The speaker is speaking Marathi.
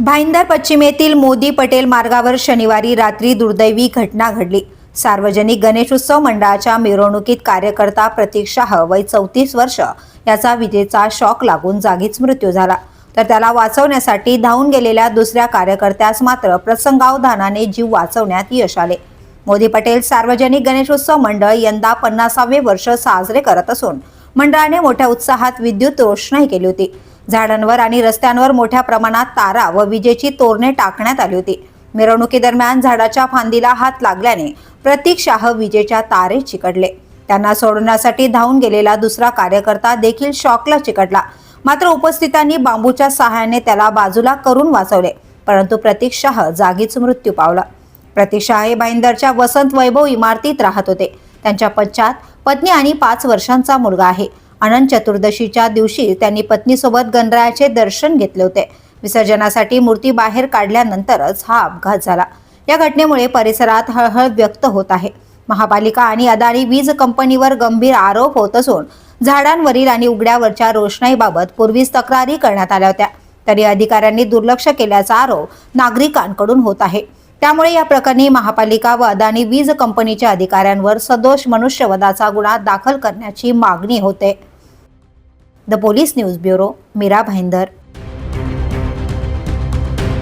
भाईंदर पश्चिमेतील मोदी पटेल मार्गावर शनिवारी रात्री दुर्दैवी घटना घडली. सार्वजनिक गणेशोत्सव मंडळाच्या मिरवणुकीत कार्यकर्ता प्रतीक शाह वय चौतीस वर्ष याचा विजेचा शॉक लागून जागीच मृत्यू झाला. तर त्याला वाचवण्यासाठी धावून गेलेल्या दुसऱ्या कार्यकर्त्यास मात्र प्रसंगावधानाने जीव वाचवण्यात यश आले. मोदी पटेल सार्वजनिक गणेशोत्सव मंडळ यंदा पन्नासावे वर्ष साजरे करत असून मंडळाने मोठ्या उत्साहात विद्युत रोषणाई केली होती. झाडांवर आणि रस्त्यांवर मोठ्या प्रमाणात तारा व विजेची तोरणे टाकण्यात आली होती. मिरवणुकीदरम्यान झाडाच्या फांदीला हात लागल्याने प्रतीक शाह विजेच्या तारे चिकटले. त्यांना सोडवण्यासाठी धावून गेलेला दुसरा कार्यकर्ता देखील शॉकला चिकटला. मात्र उपस्थितांनी बांबूच्या सहाय्याने त्याला बाजूला करून वाचवले परंतु प्रतीक शाह जागीच मृत्यू पावला. प्रतीक शाह हे भाईंदरच्या वसंत वैभव इमारतीत राहत होते. त्यांच्या पश्चात पत्नी आणि पाच वर्षांचा मुलगा आहे. अनंत चतुर्दशीच्या दिवशी त्यांनी पत्नीसोबत गणरायाचे दर्शन घेतले होते. विसर्जनासाठी मूर्ती बाहेर काढल्यानंतरच हा अपघात झाला. या घटनेमुळे परिसरात हळहळ व्यक्त होत आहे. महापालिका आणि अदानी वीज कंपनीवर गंभीर आरोप होत असून झाडांवरील आणि उघड्यावरच्या रोषणाईबाबत पूर्वीच तक्रारी करण्यात आल्या होत्या. तरी अधिकाऱ्यांनी दुर्लक्ष केल्याचा आरोप नागरिकांकडून होत आहे. त्यामुळे या प्रकरणी महापालिका व अदानी वीज कंपनीच्या अधिकाऱ्यांवर सदोष मनुष्यवधाचा गुन्हा दाखल करण्याची मागणी होते. The police news bureau Mira Bhayandar.